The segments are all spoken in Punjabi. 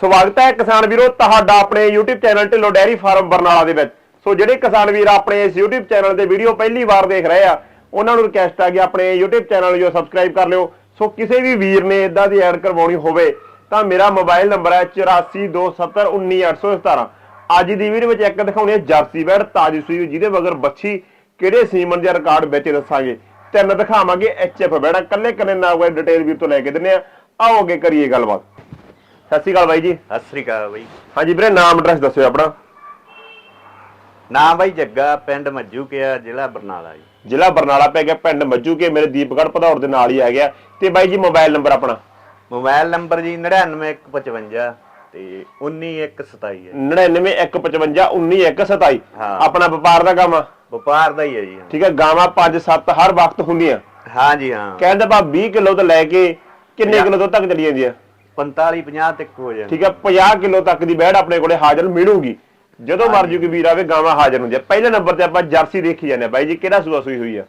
ਸਵਾਗਤ ਹੈ ਕਿਸਾਨ ਵੀਰੋ ਤੁਹਾਡਾ ਆਪਣੇ YouTube channel Dhillon dairy farm Barnala ਦੇ ਵਿੱਚ। ਸੋ ਜਿਹੜੇ ਕਿਸਾਨ ਵੀਰ ਆਪਣੇ ਇਸ YouTube ਚੈਨਲ ਤੇ ਵੀਡੀਓ ਪਹਿਲੀ ਵਾਰ ਦੇਖ ਰਹੇ ਆ, ਉਹਨਾਂ ਨੂੰ ਰਿਕਵੈਸਟ ਆ ਕਿ ਆਪਣੇ YouTube ਚੈਨਲ ਨੂੰ ਜੋ ਸਬਸਕ੍ਰਾਈਬ ਕਰ ਲਿਓ। ਸੋ ਕਿਸੇ ਵੀ ਵੀਰ ਨੇ ਇਦਾਂ ਦੀ ਐਡ ਕਰਵਾਉਣੀ ਹੋਵੇ, ਤਾਂ ਮੇਰਾ ਮੋਬਾਈਲ ਨੰਬਰ ਹੈ 8427191817 ਅੱਜ ਦੀ ਵੀਡੀਓ ਵਿੱਚ ਇੱਕ ਦਿਖਾਉਣੀ ਹੈ ਜਰਸੀ ਬੈਡ ਤਾਜੀ ਸੂਈ ਜਿਹਦੇ ਮਗਰ ਬੱਚੀ ਕਿਹੜੇ ਸੀਮਨ ਦੇ ਰਿਕਾਰਡ ਵਿੱਚ ਦੱਸਾਂਗੇ। ਤਿੰਨ ਦਿਖਾਵਾਂਗੇ ਐਚਐਫ ਬੈੜਾ ਕੱਲੇ ਕੱਲੇ ਨਾਮ ਕੋਈ ਡਿਟੇਲ ਵੀਰ ਤੋਂ ਲੈ ਕੇ ਦਿੰਨੇ ਆ ਆਓ ਅੱਗੇ ਕਰੀਏ ਗੱਲਬਾਤ। ਸਤਿ ਸ਼੍ਰੀ ਅਕਾਲ ਬਾਈ ਜੀ। ਸਤਿ ਸ੍ਰੀ ਅਕਾਲ ਬਈ। ਹਾਂਜੀ ਵੀਰੇ ਨਾਮ ਐਡਰੈਸ ਦੱਸਿਓ ਆਪਣਾ। ਨਾਮ ਬਾਈ ਜੱਗਾ ਪਿੰਡ ਮੱਜੂ ਕਿਆ ਜ਼ਿਲ੍ਹਾ ਬਰਨਾਲਾ ਜੀ। ਜ਼ਿਲ੍ਹਾ ਬਰਨਾਲਾ ਪੈ ਗਿਆ ਪਿੰਡ ਮੱਜੂ ਕੇ ਮੇਰੇ ਦੀਪਗੜ੍ਹ ਭਦੌੜ ਦੇ ਨਾਲ ਹੀ ਆ ਗਿਆ। ਤੇ ਬਾਈ ਜੀ ਮੋਬਾਈਲ ਨੰਬਰ ਆਪਣਾ? ਮੋਬਾਈਲ ਨੰਬਰ ਜੀ 99155 ਤੇ 19127 ਹੈ 9915519127 ਹਾਂ। ਆਪਣਾ ਵਪਾਰ ਦਾ ਕੰਮ ਆ ਵਪਾਰ ਦਾ ਹੀ ਹੈ ਜੀ ਠੀਕ ਹੈ ਗਾਵਾਂ 5-7 ਹਰ ਵਕਤ ਹੁੰਦੀਆਂ। ਹਾਂ ਜੀ ਹਾਂ। ਕਹਿੰਦੇ ਬਾ 20 ਕਿਲੋ ਤੋਂ ਲੈ ਕੇ ਕਿੰਨੇ। ਕਿਲੋ ਤੋਂ ਤੱਕ ਚਲੀ ਜਾਂਦੀ ਆ 45 50 ਤੱਕ ਹੋ ਜਾਂਦੀ। ਠੀਕ ਹੈ 50 ਕਿਲੋ ਤੱਕ ਦੀ ਬੈੜ ਆਪਣੇ ਕੋਲੇ ਹਾਜ਼ਰ ਮਿਲੂਗੀ। ਜਦੋਂ ਮਰਜ਼ੀ ਕੋਈ ਵੀਰ ਆਵੇ ਗਾਵਾਂ ਹਾਜ਼ਰ ਹੁੰਦੀਆਂ। ਪਹਿਲੇ ਨੰਬਰ ਤੇ ਆਪਾਂ ਜਰਸੀ ਦੇਖੀ ਜਾਂਦੇ ਆ ਬਾਈ ਜੀ ਕਿਹੜਾ ਸੂਆ ਸੂਈ ਹੋਈ ਆ?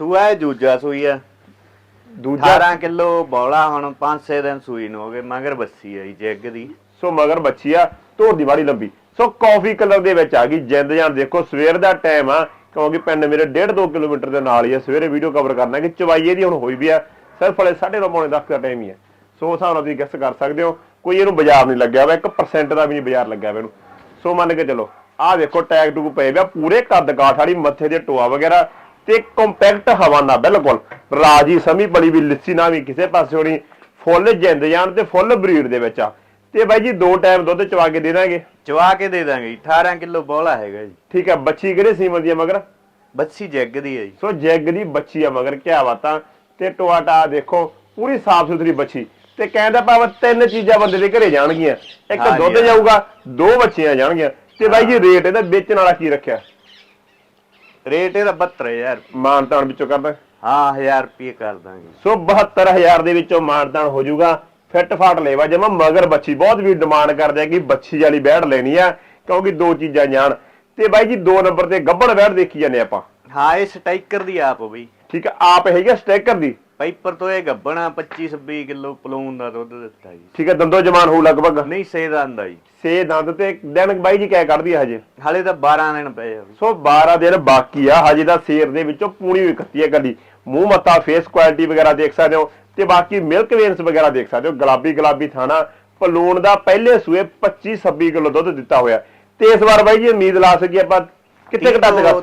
ਸੂਆ ਹੈ ਜੂਜਾ ਸੂਈ ਆ। ਦੂਜਾ? 18 ਕਿਲੋ ਬੌਲਾ ਹੁਣ 5-6 ਦਿਨ ਸੂਈ ਨੂੰ ਹੋ ਗਏ ਮਗਰ ਬੱਸੀ ਆ ਜੀ ਜੱਗ ਦੀ। ਸੋ ਮਗਰ ਬੱਚੀ ਆ ਧੋਰ ਦੀ ਵਾੜੀ ਲੰਬੀ। ਸੋ ਕਾਫੀ ਕਲਰ ਦੇ ਵਿੱਚ ਆ ਗਈ ਜਿੰਦ ਜਾਨ। ਦੇਖੋ ਸਵੇਰ ਦਾ ਟਾਈਮ ਆ ਕਿਉਂਕਿ ਪਿੰਡ ਮੇਰੇ 1.5 2 ਕਿਲੋਮੀਟਰ ਦੇ ਨਾਲ ਹੀ ਆ। ਸਵੇਰੇ ਵੀਡੀਓ ਕਵਰ ਕਰਨਾ ਕਿ ਚਵਾਈਏ ਦੀ ਹੁਣ ਹੋਈ ਵੀ ਆ। ਸਿਰਫ ਹਲੇ 9:30 ਪੌਣੇ 10 ਦਾ ਟਾਈਮ ਹੀ ਆ। ਸੋ ਉਸ ਹਿਸਾਬ ਨਾਲ ਤੁਸੀਂ ਗੈਸ ਕਰ ਸਕਦੇ ਹੋ। ਕੋਈ ਇਹਨੂੰ ਬਾਜ਼ਾਰ ਨਹੀਂ ਲੱਗਿਆ ਵਾ 1% ਦਾ ਵੀ ਨਹੀਂ ਬਾਜ਼ਾਰ ਲੱਗਿਆ ਇਹਨੂੰ। ਸੋ ਮੰਨ ਕੇ ਚਲੋ ਆਹ ਦੇਖੋ ਟੈਗ ਟੂਗ ਪਏ ਪਿਆ ਪੂਰੇ ਕੱਦ ਕਾਠ ਵਾਲੀ ਮੱਥੇ ਦੇ ਟੋਆ ਵਗੈਰਾ ਤੇ ਕੰਪੈਕਟ ਹਵਾਨਾ ਬਿਲਕੁਲ। ਰਾਜੀ ਸਮੀ ਬੜੀ ਵੀ ਲਿੱਸੀ ਨਾ ਵੀ ਕਿਸੇ ਪਾਸੇ ਹੋਣੀ ਫੁੱਲ ਜਿੰਦ ਜਾਨ ਤੇ ਫੁੱਲ ਬਰੀਡ ਦੇ ਵਿੱਚ ਆ। ਤੇ ਬਾਈ ਜੀ ਦੋ ਟਾਈਮ ਦੁੱਧ ਚਵਾ ਕੇ ਦੇ ਦਾਂਗੇ। ਚਵਾ ਕੇ ਦੇ ਦਾਂਗੇ ਜੀ 18 ਕਿਲੋ ਬੌਲਾ ਹੈਗਾ ਜੀ। ਠੀਕ ਹੈ ਬੱਚੀ ਕਿਹੜੇ ਸੀਮਨ ਦੀ ਆ ਮਗਰ? ਬੱਸੀ ਜੱਗ ਦੀ ਹੈ ਜੀ। ਸੋ ਜੈਗ ਦੀ ਬੱਚੀ ਆ ਮਗਰ ਕਿਆ ਬਾਤਾਂ। ਤੇ ਟੋਆਟਾ ਦੇਖੋ ਪੂਰੀ ਸਾਫ਼ ਸੁਥਰੀ ਬੱਚੀ ਤੇ ਕਹਿੰਦਾ ਭਾਵ ਤਿੰਨ ਚੀਜ਼ਾਂ ਬੰਦੇ ਦੇ ਘਰੇ ਜਾਣਗੀਆਂ। ਇੱਕ ਹਾਂਜੀ, ਦੁੱਧ ਹਾਂ। ਜਾਊਗਾ ਦੋ ਬੱਚੀਆਂ ਜਾਣਗੀਆਂ। ਤੇ ਬਾਈ ਜੀ ਰੇਟ ਇਹਦਾ ਵੇਚਣ ਵਾਲਾ ਕੀ ਰੱਖਿਆ? ਰੇਟ ਇਹਦਾ 72000 ਮਾਨਤਾਨ ਵਿੱਚੋਂ ਕਰਦਾ? ਹਾਂ 1000 ਰੁਪਏ ਕਰ ਦਾਂਗੇ। ਸੋ 72000 ਦੇ ਵਿੱਚੋਂ ਮਾਨਤਾਨ ਹੋ ਜਾਊਗਾ। ਫਿੱਟ ਫਾਟ ਲੈਵਾ ਜਮਾ ਮਗਰ ਬੱਚੀ ਬਹੁਤ ਵੀ ਡਿਮਾਂਡ ਕਰਦੇ ਆ ਕਿ ਬੱਚੀ ਵਾਲੀ ਬੈੜ ਲੈਣੀ ਆ ਕਿਉਂਕਿ ਦੋ ਚੀਜ਼ਾਂ ਜਾਣ। ਤੇ ਬਾਈ ਜੀ ਦੋ ਨੰਬਰ ਤੇ ਗੱਬੜ ਬੈੜ ਦੇਖੀ ਜਾਂਦੇ ਆਪਾਂ। ਹਾਂ ਇਹ ਸਟਾਈਕਰ ਦੀ ਆਪ ਬਈ। ਠੀਕ ਆ ਆਪ ਹੈਗਾ ਸਟੈਕਰ ਦੀ? ਪਾਈਪਰ ਤੋਂ ਇਹ ਗੱਬਣਾ 25 26 ਕਿਲੋ ਪਲੂਨ ਦਾ ਦੁੱਧ ਦਿੱਤਾ ਜੀ। ਠੀਕ ਹੈ ਦੰਦੋ ਜਮਾਨ ਹੋਊ ਲਗਭਗ। ਨਹੀਂ ਸੇ ਦਾ ਆਂਦਾ ਜੀ। ਸੇ ਦੰਦ ਤੇ ਦਿਨ ਬਾਈ ਜੀ ਕਹਿ ਕੱਢਦੀ ਆ ਹਜੇ? ਹਾਲੇ ਤਾਂ 12 ਦਿਨ ਪਏ ਆ। ਸੋ 12 ਦਿਨ ਬਾਕੀ ਆ ਹਜੇ ਦਾ ਸੇਰ ਦੇ ਵਿੱਚੋਂ ਪੂਣੀ ਹੋਈ ਕੱਤੀ ਹੈ ਗੱਡੀ। ਮੂੰਹ ਮੱਥਾ ਫੇਸ ਕੁਆਲਿਟੀ ਵਗੈਰਾ ਦੇਖ ਸਕਦੇ ਹੋ ਤੇ ਬਾਕੀ ਮਿਲਕ ਵੇਨਸ ਵਗੈਰਾ ਦੇਖ ਸਕਦੇ ਹੋ। ਗੁਲਾਬੀ ਗੁਲਾਬੀ ਥਾਣਾ। ਪਲੂਣ ਦਾ ਪਹਿਲੇ ਸੂਏ 25 26 ਕਿਲੋ ਦੁੱਧ ਦਿੱਤਾ ਹੋਇਆ। ਤੇ ਇਸ ਵਾਰ ਬਾਈ ਜੀ ਉਮੀਦ ਲਾ ਸਕੀਏ ਆਪਾਂ ਕਿੱਥੇ ਤੀਹ ਘਟਾ ਤੋਂ-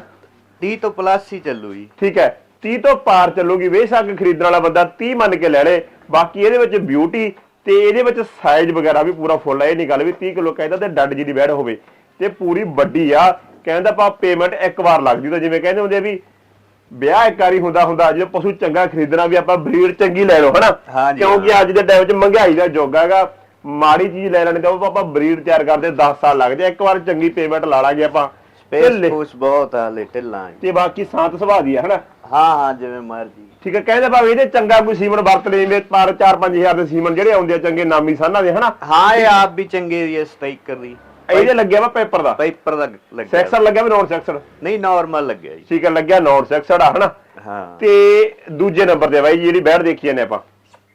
30 ਤੋਂ ਪਲੱਸ ਹੀ ਚੱਲੂ ਜੀ। ਠੀਕ ਹੈ 30 ਤੋਂ ਪਾਰ ਚੱਲੂਗੀ ਬੇਸ਼ੱਕ ਖਰੀਦਣ ਵਾਲਾ ਬੰਦਾ 30 ਮੰਨ ਕੇ ਲੈ ਲੇ। ਬਾਕੀ ਇਹਦੇ ਵਿੱਚ ਬਿਊਟੀ ਤੇ ਇਹਦੇ ਵਿੱਚ ਸਾਈਜ਼ ਵਗੈਰਾ ਵੀ ਪੂਰਾ ਫੁੱਲ ਹੈ ਇਹ ਨਹੀਂ ਗੱਲ ਵੀ 30 ਕਿਲੋ ਕਹਿੰਦਾ ਤੇ ਡੱਡ ਜੀ ਦੀ ਬੈੜ ਹੋਵੇ। ਤੇ ਪੂਰੀ ਵੱਡੀ ਆ। ਕਹਿੰਦਾ ਪਾ ਪੇਮੈਂਟ ਇੱਕ ਵਾਰ ਲੱਗਦੀ ਤਾਂ ਜਿਵੇਂ ਕਹਿੰਦੇ ਹੁੰਦੇ ਵੀ ਵਿਆਹ ਇੱਕ ਵਾਰੀ ਹੁੰਦਾ ਹੁੰਦਾ ਜੇ ਪਸ਼ੂ ਚੰਗਾ ਖਰੀਦਣਾ ਵੀ ਆਪਾਂ ਬਰੀਡ ਚੰਗੀ ਲੈ ਲਓ ਹਨਾ? ਕਿਉਂਕਿ ਅੱਜ ਦੇ ਟਾਈਮ 'ਚ ਮਹਿੰਗਾਈ ਦਾ ਯੁੱਗ ਹੈਗਾ ਮਾੜੀ ਚੀਜ਼ ਲੈ ਲੈਣੀ ਤਾਂ ਉਹ ਆਪਾਂ ਬਰੀਡ ਤਿਆਰ ਕਰਦੇ 10 ਸਾਲ ਲੱਗਦੇ ਆ। ਇੱਕ ਵਾਰ ਚੰਗੀ ਪੇਮੈਂਟ ਲਾ ਲਾਂਗੇ ਆਪਾਂ। ਸਪੇਸ ਲੈ- ਬਹੁਤ ਆ ਲੈ ਢਿੱਲਾਂ ਜੀ ਤੇ ਬਾਕੀ ਸ਼ਾਂਤ ਸੁਭਾਅ ਦੀ ਆ ਹਨਾ? ਹਾਂ ਹਾਂ ਜਿਵੇਂ ਮਰਜ਼ੀ। ਠੀਕ ਹੈ ਕਹਿੰਦੇ ਭਾਵੇਂ ਇਹਦੇ ਚੰਗਾ ਕੋਈ ਸੀਮਨ ਵਰਤ ਲੈਂਦੇ ਪਰ 4-5000 ਦੇ ਸੀਮਨ ਜਿਹੜੇ ਆਉਂਦੇ ਆ ਚੰਗੇ ਨਾਮੀ ਸਾਨਾਂ ਦੇ ਹਨਾ? ਹਾਂ ਇਹ ਆਪ ਵੀ ਚੰਗੇ ਦੀ ਸਟਾਈਕਰ ਦੀ। ਇਹਦੇ ਲੱਗਿਆ ਵਾ ਪੇਪਰ ਦਾ? ਪਾਈਪਰ ਦਾ ਲੱਗਿਆ। ਸੈਕਸ਼ਨ ਲੱਗਿਆ ਵੀ ਨੌਨ ਸੈਕਸ਼ਨ ਨਹੀਂ ਨਾਰਮਲ ਲੱਗਿਆ ਜੀ। ਠੀਕ ਹੈ ਲੱਗਿਆ ਨੌਨ ਸੈਕਸ਼ਨ ਆ ਹਨਾ? ਹਾਂ। ਤੇ ਦੂਜੇ ਨੰਬਰ ਤੇ ਬਾਈ ਜਿਹੜੀ ਬੈਠ ਦੇਖੀ ਜਾਂਦੇ ਆਪਾਂ।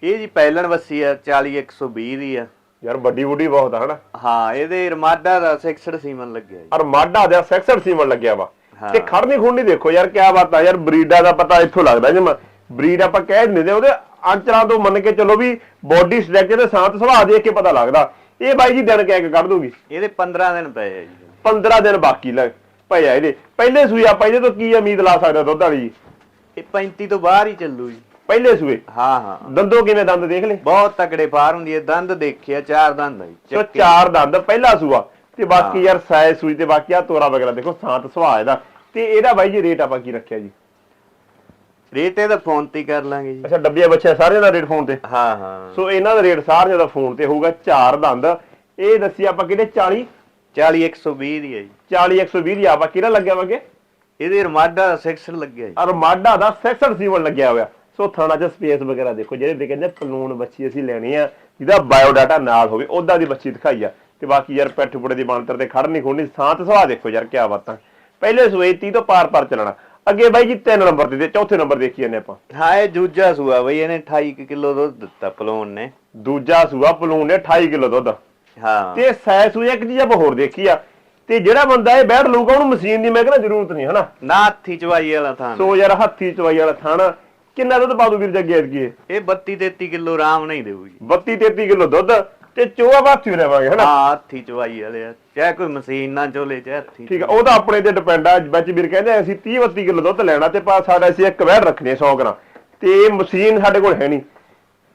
ਇਹ ਜੀ ਪਹਿਲਣ ਵੱਸੀ ਆ 40 120 ਦੀ ਆ। ਯਾਰ ਵੱਡੀ ਵੱਡੀ ਬਹੁਤ ਆ ਹਨਾ? ਹਾਂ ਇਹਦੇ ਰਮਾਡਾ ਦਾ 66 ਸੀਮਨ ਲੱਗਿਆ ਜੀ। ਔਰ ਮਾਡਾ ਦਾ ਸੈਕਸ਼ਨ ਸੀਮਨ ਲੱਗਿਆ ਵਾ। ਤੇ ਖੜਨੀ ਖੁੰਡੀ ਦੇਖੋ ਯਾਰ ਕਿਆ ਬਾਤ ਆ ਯਾਰ ਬਰੀਡਾਂ ਦਾ ਪਤਾ ਇੱਥੋਂ ਲੱਗਦਾ ਜਿਵੇਂ ਬਰੀਡ ਆਪਾਂ ਕਹਿ ਦਿੰਦੇ ਉਹਦੇ ਅੰਚਰਾਂ ਤੋਂ ਮੰਨ ਕੇ ਚੱਲੋ ਵੀ ਬੋਡੀ ਸਟਰਕਚਰ ਤੇ ਸਾਂਤ ਸੁਭਾਅ ਦੇਖ ਕੇ ਪਤਾ ਲੱਗਦਾ। ਇਹ ਬਾਈ ਜੀ ਦਿਨ ਕਹਿ ਕੇ ਕੱਢ ਦੂਗੀ? ਇਹਦੇ 15 ਦਿਨ ਪਏ ਆ ਜੀ। 15 ਦਿਨ ਬਾਕੀ ਲੱਗ ਭਈਆ ਇਹਦੇ। ਪਹਿਲੇ ਸੂਏ ਆਪਾਂ ਇਹਦੇ ਤੋਂ ਕੀ ਉਮੀਦ ਲਾ ਸਕਦਾ ਦੁੱਧ ਵਾਲੀ ਜੀ? ਇਹ 35 ਤੋਂ ਬਾਹਰ ਹੀ ਚੱਲੂ ਜੀ। ਪਹਿਲੇ ਸੂਏ? ਹਾਂ ਹਾਂ। ਦੰਦੋਂ ਕਿਵੇਂ ਦੰਦ ਦੇਖ ਲੈ ਬਹੁਤ ਤਕੜੇ ਫਾਰ ਹੁੰਦੀ ਹੈ ਦੰਦ ਦੇਖਿਆ ਚਾਰ ਦੰਦ ਆ ਚੱਕੇ। ਚਾਰ ਦੰਦ ਪਹਿਲਾ ਸੂਆ। ਤੇ ਬਾਕੀ। ਯਾਰ ਸਾਇਜ਼ ਸੂਈ ਤੇ ਬਾਕੀ ਆ ਤੋਰਾ ਵਗੈਰਾ ਦੇਖੋ ਸ਼ਾਂਤ ਸੁਭਾਅ ਇਹਦਾ। ਤੇ ਇਹਦਾ ਬਾਈ ਜੀ ਰੇਟ ਆਪਾਂ ਕੀ ਰੱਖਿਆ ਜੀ? ਰੇਟ ਇਹਦਾ ਫੋਨ ਤੇ ਕਰ ਲਾਂਗੇ ਜੀ। ਅੱਛਾ ਡੱਬੀਆਂ ਬੱਚਿਆਂ ਸਾਰਿਆਂ ਦਾ ਰੇਟ ਫੋਨ ਤੇ? ਹਾਂ ਹਾਂ। ਸੋ ਇਹਨਾਂ ਦਾ ਰੇਟ ਸਾਰਿਆਂ ਦਾ ਫੋਨ ਤੇ ਹੋਊਗਾ ਚਾਰ ਦੰਦ। ਇਹ ਦੱਸੀ ਆਪਾਂ ਕਿਹਦੇ 40 40 120 ਦੀ ਹੈ ਜੀ। 40 120 ਦੀ ਆਪਾਂ ਕਿਹੜਾ ਲੱਗਿਆ ਵਾਂਗੇ ਇਹਦੇ ਰਮਾਡਾ ਦਾ ਸੈਕਸ਼ਨ ਲੱਗਿਆ ਜੀ। ਅਰਮਾਡਾ ਦਾ ਸੈਕਸ਼ਨ ਸੀਵਨ ਲੱਗਿਆ ਹੋਇਆ। ਸੋ ਥਾਣਾ 'ਚ ਸਪੇਸ ਵਗੈਰਾ ਦੇਖੋ ਜਿਹੜੇ ਵੀ ਕਹਿੰਦੇ ਪਲੂਨ ਬੱਚੀ ਅਸੀਂ ਲੈਣੀ ਆ ਜਿਹਦਾ ਬਾਇਓ ਡਾਟਾ ਨਾਲ ਹੋਵੇ ਉਹਦਾ ਦੀ ਬੱਚੀ ਦਿਖਾਈ ਆ। ਤੇ ਬਾਕੀ ਯਾਰ ਪੈਠ ਪੁੜੇ ਦੀ ਬਾਂਤਰ ਤੇ ਖੜ ਨਹੀਂ ਖੋਣੀ ਸਾਂਤ ਸੁਭਾਅ ਦੇਖੋ ਯਾਰ ਕਿਆ ਬਾਤਾਂ। ਪਹਿਲੇ ਸੂਏ 30 ਤੋਂ ਪਾਰ ਪਾਰ ਚੱਲਣਾ। ਅੱਗੇ ਬਾਈ ਜੀ ਤਿੰਨ ਨੰਬਰ ਤੇ ਤੇ ਚੌਥੇ ਨੰਬਰ ਦੇਖੀ ਜਾਂਦੇ ਆਪਾਂ। ਹਾਂ ਇਹ ਜੂਜਾ ਸੂਆ ਬਈ ਇਹਨੇ 28 ਕਿਲੋ ਦੁੱਧ ਦਿੱਤਾ ਪਲੋਨ ਨੇ। ਦੂਜਾ ਸੂਆ ਪਲੂਨ ਨੇ 28 ਕਿਲੋ ਦੁੱਧ। ਹਾਂ। ਤੇ ਸੈ ਸੂਈ ਇੱਕ ਚੀਜ਼ ਆਪਾਂ ਹੋਰ ਦੇਖੀ ਆ। ਤੇ ਜਿਹੜਾ ਬੰਦਾ ਇਹ ਬੈਠ ਲਊਗਾ ਉਹਨੂੰ ਮਸ਼ੀਨ ਦੀ ਮੈਂ ਕਹਿੰਦਾ ਜ਼ਰੂਰਤ ਨਹੀਂ ਹਨਾ? ਨਾ ਹੱਥੀ ਚਵਾਈ ਵਾਲਾ ਥਾਂ ਸੋ ਯਾਰ ਹੱਥੀ ਚਵਾਈ ਵਾਲਾ ਥਾਣਾ ਕਿੰਨਾ ਦੁੱਧ ਪਾ ਦੂ ਵੀਰ ਜੱਗੇ ਇਹ? ਇਹ 32 33 ਕਿਲੋ ਆਰਾਮ ਨਹੀਂ ਦੇਊਗੀ। 32 33 ਕਿਲੋ ਦੁੱਧ। ਤੇ ਚੋਆ ਬਾਥੀ ਰਹਿਵਾਂਗੇ ਹਨਾ? ਹਾਂ ਹੱਥੀ ਚਵਾਈ ਵਾਲੇ ਆ। ਚਾਹੇ ਕੋਈ ਮਸ਼ੀਨ ਨਾ ਚੋਲੇ ਚਾਹੇ ਹੱਥੀ ਠੀਕ ਆ ਉਹ ਤਾਂ ਆਪਣੇ ਤੇ ਡਿਪੈਂਡ ਆ। ਵਿੱਚ ਵੀਰ ਕਹਿੰਦੇ ਅਸੀਂ 30 32 ਕਿਲੋ ਦੁੱਧ ਲੈਣਾ ਤੇ ਪਾ ਸਾਡਾ ਅਸੀਂ ਇੱਕ ਵੈੜ ਰੱਖਣੀ ਆ 100 ਗ੍ਰਾਮ। ਤੇ ਇਹ ਮਸ਼ੀਨ ਸਾਡੇ ਕੋਲ ਹੈ ਨਹੀਂ।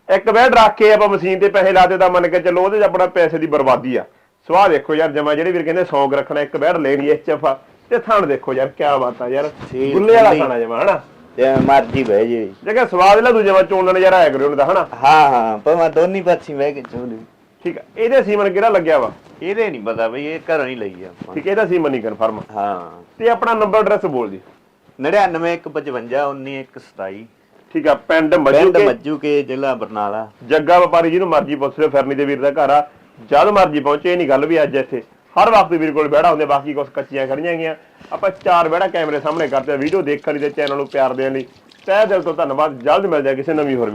ਇੱਕ ਵੈੜ ਰੱਖ ਕੇ ਆਪਾਂ ਮਸ਼ੀਨ ਤੇ ਪੈਸੇ ਲਾਤੇ ਤਾਂ ਮੰਨ ਕੇ ਚੱਲੋ ਉਹਦੇ 'ਚ ਆਪਣਾ ਪੈਸੇ ਦੀ ਬਰਬਾਦੀ ਆ। ਸਵਾਹ ਦੇਖੋ ਯਾਰ ਜਮਾ ਜਿਹੜੇ ਵੀਰ ਕਹਿੰਦੇ 100 ਰੱਖਣਾ ਇੱਕ ਵੈੜ ਲੈਣੀ ਐ ਚਫਾ ਤੇ ਥਣ ਦੇਖੋ ਯਾਰ ਕੀ ਬਾਤ ਆ ਯਾਰ। ਠੀਕ, ਗੁੱਲੇ ਵਾਲਾ। ਖਾਣਾ ਜਮਾ ਹਨਾ? ਤੇ ਮਰਜ਼ੀ ਬਹਿ ਜੇ। ਜਗਾ ਸਵਾਦ ਲਾ ਦੂ ਜਮਾ ਚੋਣ ਦਾ ਨਜ਼ਾਰਾ ਆਇਆ ਕਰਿਓ ਉਹਦਾ ਹਨਾ? ਹਾਂ ਹਾਂ ਭਾਵੇਂ ਦੋਨੀ ਪਾਸੇ ਬਹਿ ਕੇ ਚੋਲੀ ਠੀਕ ਆ ਇਹਦੇ ਸੀਮਨ ਕਿਹੜਾ ਲੱਗਿਆ ਵਾ? ਇਹਦੇ ਨਹੀਂ ਪਤਾ ਬਈ ਇਹ ਘਰੋਂ ਹੀ ਲਈ ਆ। ਆਪਾਂ ਠੀਕ ਇਹਦਾ ਸੀਮਨ ਨਹੀਂ ਕਨਫਰਮ ਹਾਂ। ਤੇ ਆਪਣਾ ਨੰਬਰ ਐਡਰੈਸ ਬੋਲ ਜੀ। 9915519127 ਠੀਕ ਆ ਪਿੰਡ ਮੱਜੂ ਕੇ ਜ਼ਿਲ੍ਹਾ ਬਰਨਾਲਾ। ਜੱਗਾ ਵਪਾਰੀ ਜਿਹਨੂੰ ਮਰਜ਼ੀ ਪੁੱਛ ਲਿਓ ਫਿਰਨੀ ਦੇ ਵੀਰ ਦਾ ਘਰ ਆ। ਜਦ ਮਰਜ਼ੀ ਪਹੁੰਚੇ ਇਹ ਨਹੀਂ ਗੱਲ ਵੀ ਅੱਜ ਇੱਥੇ। ਹਰ ਵਕਤ ਵੀਰ ਕੋਲ ਬਹਿੜਾ ਹੁੰਦੇ ਬਾਕੀ ਕੁਝ ਕੱਚੀਆਂ ਖੜੀਆਂ ਗਈਆਂ ਆਪਾਂ ਚਾਰ ਬਹਿੜਾ ਕੈਮਰੇ ਸਾਹਮਣੇ ਕਰਦੇ ਆ ਵੀਡੀਓ ਦੇਖਣ ਲਈ ਤੇ ਚੈਨਲ ਨੂੰ ਪਿਆਰ ਦੇਣ ਲਈ। ਤਹਿ ਦਿਲ ਤੋਂ ਧੰਨਵਾਦ ਜਲਦ ਮਿਲ ਜਾ ਕਿਸੇ ਨਵੀਂ ਹੋਰ